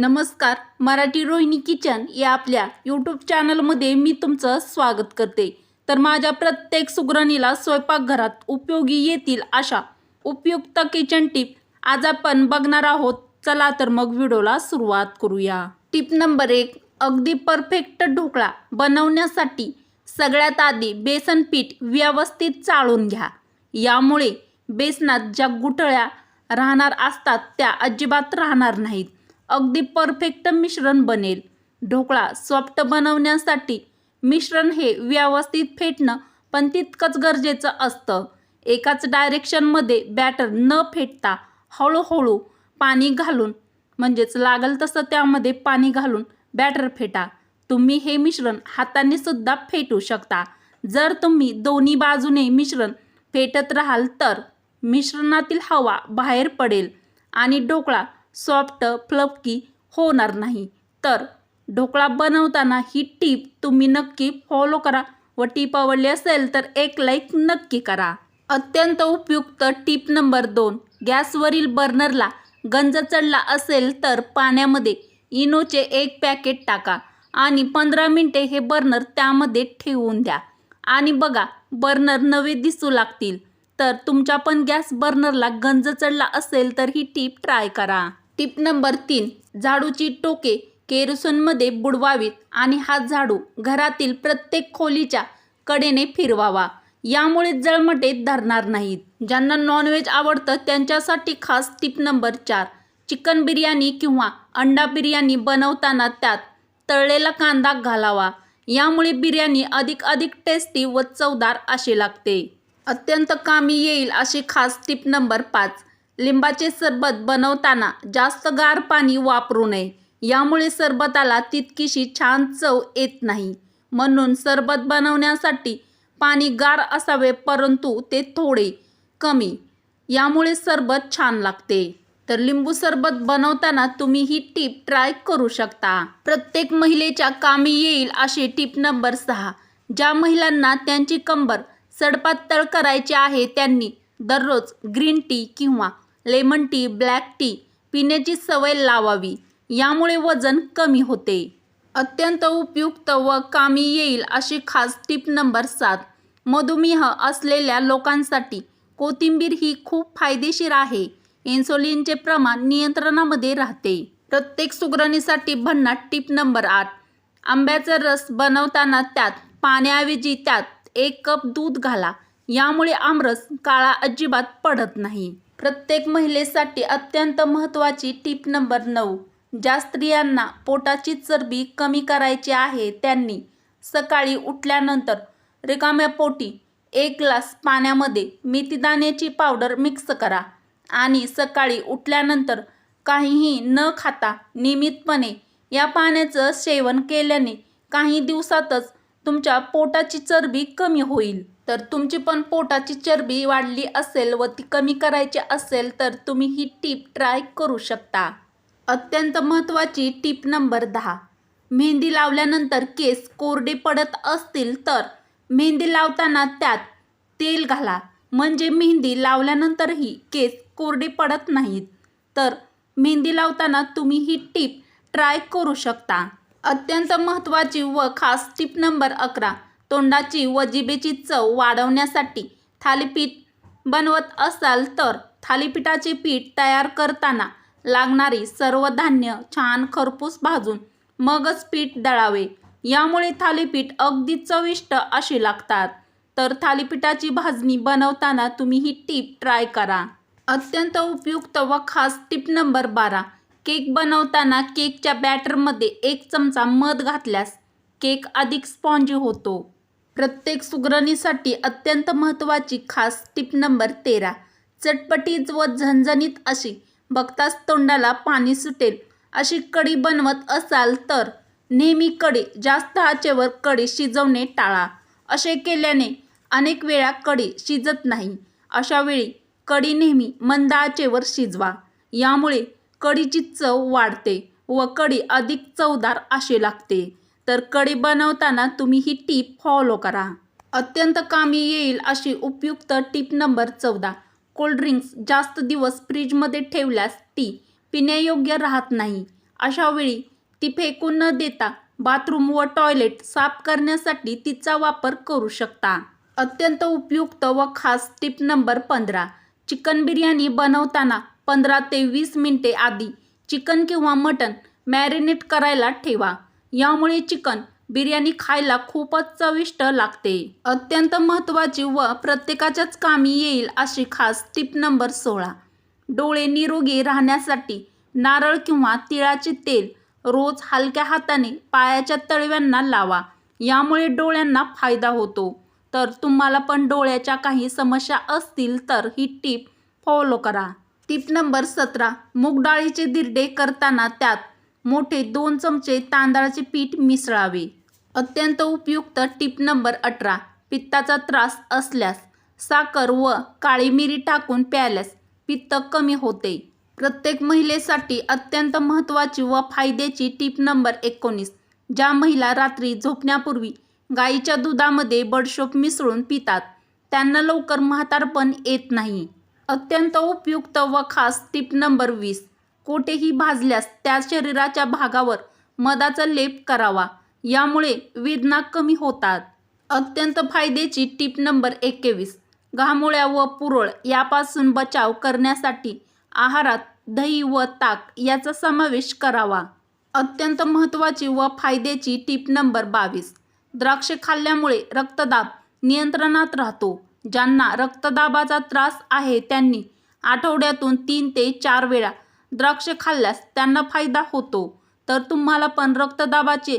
नमस्कार मराठी रोहिणी किचन या आपल्या यूट्यूब चॅनलमध्ये मी तुमचं स्वागत करते. तर माझ्या प्रत्येक सुगरणीला स्वयंपाकघरात उपयोगी येतील अशा उपयुक्त किचन टिप आज आपण बघणार आहोत. चला तर मग व्हिडिओला सुरुवात करूया. टिप नंबर एक अगदी परफेक्ट ढोकळा बनवण्यासाठी सगळ्यात आधी बेसन पीठ व्यवस्थित चाळून घ्या. यामुळे बेसनात ज्या गुठळ्या राहणार असतात त्या अजिबात राहणार नाहीत. अगदी परफेक्ट मिश्रण बनेल. ढोकळा सॉफ्ट बनवण्यासाठी मिश्रण हे व्यवस्थित फेटणं पण तितकंच गरजेचं असतं. एकाच डायरेक्शनमध्ये बॅटर न फेटता हळूहळू पाणी घालून म्हणजेच लागल तसं त्यामध्ये पाणी घालून बॅटर फेटा. तुम्ही हे मिश्रण हाताने सुद्धा फेटू शकता. जर तुम्ही दोन्ही बाजूने मिश्रण फेटत राहाल तर मिश्रणातील हवा बाहेर पडेल आणि ढोकळा सॉफ्ट फ्लपकी होणार नाही. तर ढोकळा बनवताना ही टीप तुम्ही नक्की फॉलो करा व टीप आवडली असेल तर एक लाईक नक्की करा. अत्यंत उपयुक्त टीप नंबर दोन गॅसवरील बर्नरला गंज चढला असेल तर पाण्यामध्ये इनोचे एक पॅकेट टाका आणि पंधरा मिनटे हे बर्नर त्यामध्ये ठेवून द्या. आणि बघा बर्नर नवे दिसू लागतील. तर तुमच्या पण गॅस बर्नरला गंज चढला असेल तर ही टीप ट्राय करा. टीप नंबर तीन झाडूची टोके केरोसनमध्ये बुडवावीत आणि हा झाडू घरातील प्रत्येक खोलीच्या कडेने फिरवावा. यामुळे जळमटे धरणार नाहीत. ज्यांना नॉनव्हेज आवडतं त्यांच्यासाठी खास टिप नंबर चार चिकन बिर्याणी किंवा अंडा बिर्याणी बनवताना त्यात तळलेला कांदा घालावा. यामुळे बिर्याणी अधिक अधिक टेस्टी व चवदार अशी लागते. अत्यंत कामी येईल अशी खास टिप नंबर पाच लिंबाचे सरबत बनवताना जास्त गार पाणी वापरू नये. यामुळे सरबताला तितकीशी छान चव येत नाही. म्हणून सरबत बनवण्यासाठी पाणी गार असावे परंतु ते थोडे कमी. यामुळे सरबत छान लागते. तर लिंबू सरबत बनवताना तुम्ही ही टीप ट्राय करू शकता. प्रत्येक महिलेच्या कामी येईल अशी टीप नंबर सहा. ज्या महिलांना त्यांची कंबर सडपातळ करायची आहे त्यांनी दररोज ग्रीन टी किंवा लेमन टी ब्लॅक टी पिण्याची सवय लावावी. यामुळे वजन कमी होते. अत्यंत उपयुक्त व कामी येईल अशी खास टीप नंबर सात. मधुमेह असलेल्या लोकांसाठी कोथिंबीर ही खूप फायदेशीर आहे. इन्सुलिनचे प्रमाण नियंत्रणामध्ये राहते. प्रत्येक सुगरणीसाठी भन्नाट टिप नंबर आठ. आंब्याचा रस बनवताना त्यात पाण्याऐवजी त्यात एक कप दूध घाला. यामुळे आमरस काळा अजिबात पडत नाही. प्रत्येक महिलेसाठी अत्यंत महत्त्वाची टिप नंबर नऊ. ज्या स्त्रियांना पोटाची चरबी कमी करायची आहे त्यांनी सकाळी उठल्यानंतर रिकाम्या पोटी एक ग्लास पाण्यामध्ये मेथीदाण्याची पावडर मिक्स करा आणि सकाळी उठल्यानंतर काहीही न खाता नियमितपणे या पाण्याचं सेवन केल्याने काही दिवसातच तुमच्या पोटाची चरबी कमी होईल. तर तुमची पण पोटाची चरबी वाढली असेल व ती कमी करायची असेल तर तुम्ही ही टीप ट्राय करू शकता. अत्यंत महत्त्वाची टीप नंबर दहा. मेहंदी लावल्यानंतर केस कोरडे पडत असतील तर मेहंदी लावताना त्यात तेल घाला. म्हणजे मेहंदी लावल्यानंतरही केस कोरडे पडत नाहीत. तर मेहंदी लावताना तुम्ही ही टीप ट्राय करू शकता. अत्यंत महत्त्वाची व खास टीप नंबर अकरा. तोंडाची व जिभेची चव वाढवण्यासाठी थालीपीठ बनवत असाल तर थालीपीठाचे पीठ तयार करताना लागणारी सर्व धान्य छान खरपूस भाजून मगच पीठ दळावे. यामुळे थालीपीठ अगदी चविष्ट अशी लागतात. तर थालीपीठाची भाजणी बनवताना तुम्ही ही टीप ट्राय करा. अत्यंत उपयुक्त व खास टिप नंबर बारा. केक बनवताना केकच्या बॅटरमध्ये एक चमचा मध घातल्यास केक अधिक स्पॉन्जी होतो. प्रत्येक सुगरणीसाठी अत्यंत महत्त्वाची खास टिप नंबर तेरा. चटपटीत व झणझणीत अशी बघताच तोंडाला पाणी सुटेल. अशी कढी बनवत असाल तर नेहमी कढी जास्त आचेवर कढी शिजवणे टाळा. असे केल्याने अनेक वेळा कढी शिजत नाही. अशा वेळी कढी नेहमी मंद आचेवर शिजवा. यामुळे कढीची चव वाढते व कढी अधिक चवदार अशी लागते. तर कढी बनवताना तुम्ही ही टीप फॉलो करा. अत्यंत कामी येईल अशी उपयुक्त टीप नंबर चौदा. कोल्ड्रिंक्स जास्त दिवस फ्रीजमध्ये ठेवल्यास ती पिण्यायोग्य राहत नाही. अशा वेळी ती फेकून न देता बाथरूम व टॉयलेट साफ करण्यासाठी तिचा वापर करू शकता. अत्यंत उपयुक्त व खास टिप नंबर पंधरा. चिकन बिर्याणी बनवताना पंधरा ते वीस मिनिटे आधी चिकन किंवा मटण मॅरिनेट करायला ठेवा. यामुळे चिकन बिर्याणी खायला खूपच चविष्ट लागते. अत्यंत महत्त्वाची व प्रत्येकाच्याच कामी येईल अशी खास टिप नंबर सोळा. डोळे निरोगी राहण्यासाठी नारळ किंवा तिळाचे तेल रोज हलक्या हाताने पायाच्या तळव्यांना लावा. यामुळे डोळ्यांना फायदा होतो. तर तुम्हाला पण डोळ्याच्या काही समस्या असतील तर ही टीप फॉलो करा. टीप नंबर सतरा. मूगडाळीचे दिरडे करताना त्यात मोठे दोन चमचे तांदळाचे पीठ मिसळावे. अत्यंत उपयुक्त टिप नंबर अठरा पित्ताचा त्रास असल्यास साखर व काळी मिरी टाकून प्यायल्यास पित्त कमी होते. प्रत्येक महिलेसाठी अत्यंत महत्त्वाची व फायद्याची टीप नंबर एकोणीस ज्या महिला रात्री झोपण्यापूर्वी गाईच्या दुधामध्ये बडशोप मिसळून पितात त्यांना लवकर म्हातारपण येत नाही. अत्यंत उपयुक्त व खास टीप नंबर वीस कोठेही भाजल्यास त्या शरीराच्या भागावर मधाचा लेप करावा. यामुळे वेदना कमी होतात. अत्यंत फायद्याची टीप नंबर एकवीस. घामोळ्या व पुरळ यापासून बचाव करण्यासाठी आहारात दही व ताक याचा समावेश करावा. अत्यंत महत्त्वाची व फायद्याची टीप नंबर बावीस. द्राक्ष खाल्ल्यामुळे रक्तदाब नियंत्रणात राहतो. ज्यांना रक्तदाबाचा त्रास आहे त्यांनी आठवड्यातून तीन ते चार वेळा द्राक्ष खाल्ल्यास त्यांना फायदा होतो. तर तुम्हाला पण रक्तदाबाचे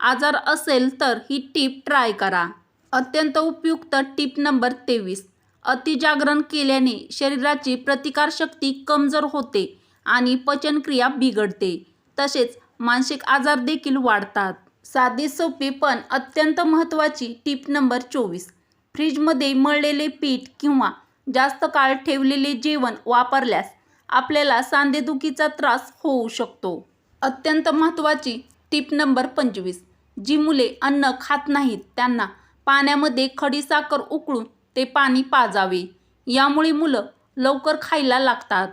आजार असेल तर ही टीप ट्राय करा. अत्यंत उपयुक्त टीप नंबर तेवीस. अतिजागरण केल्याने शरीराची प्रतिकारशक्ती कमजोर होते आणि पचनक्रिया बिघडते. तसेच मानसिक आजार देखील वाढतात. साधी सोपी पण अत्यंत महत्त्वाची टीप नंबर चोवीस. फ्रीजमध्ये मळलेले पीठ किंवा जास्त काळ ठेवलेले जेवण वापरल्यास आपल्याला सांधेदुखीचा त्रास होऊ शकतो. अत्यंत महत्त्वाची टीप नंबर पंचवीस. जी मुले अन्न खात नाहीत त्यांना पाण्यामध्ये खडीसाखर उकळून ते पाणी पाजावे. यामुळे मुलं लवकर खायला लागतात.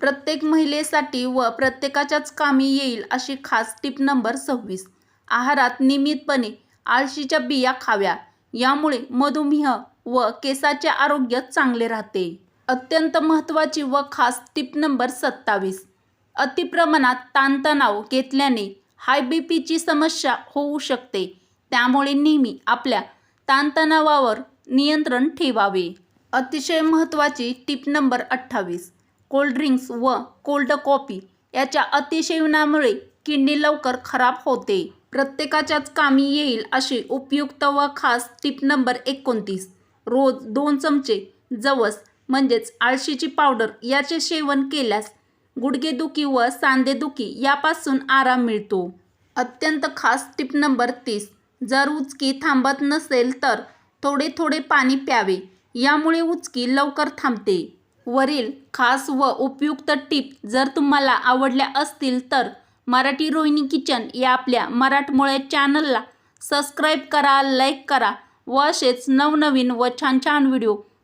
प्रत्येक महिलेसाठी व प्रत्येकाच्याच कामी येईल अशी खास टीप नंबर सव्वीस. आहारात नियमितपणे आळशीच्या बिया खाव्या. यामुळे मधुमेह व केसाचे आरोग्य चांगले राहते. अत्यंत महत्त्वाची व खास टीप नंबर सत्तावीस. अतिप्रमाणात ताणतणाव घेतल्याने हाय बी पीची समस्या होऊ शकते. त्यामुळे नेहमी आपल्या ताणतणावावर नियंत्रण ठेवावे. अतिशय महत्त्वाची टीप नंबर अठ्ठावीस. कोल्ड्रिंक्स व कोल्ड कॉफी याच्या अतिसेवनामुळे किडनी लवकर खराब होते. प्रत्येकाच्याच कामी येईल अशी उपयुक्त व खास टीप नंबर एकोणतीस. रोज दोन चमचे जवस म्हणजेच आळशीची पावडर याचे सेवन केल्यास गुडघेदुखी व सांधेदुखी यापासून आराम मिळतो. अत्यंत खास टिप नंबर तीस. जर उचकी थांबत नसेल तर थोडे थोडे पाणी प्यावे. यामुळे उचकी लवकर थांबते. वरील खास व उपयुक्त टिप जर तुम्हाला आवडल्या असतील तर मराठी रोहिणी किचन या आपल्या मराठमोळ्या चॅनलला सबस्क्राईब करा लाईक करा व असेच नवनवीन व छान छान व्हिडिओ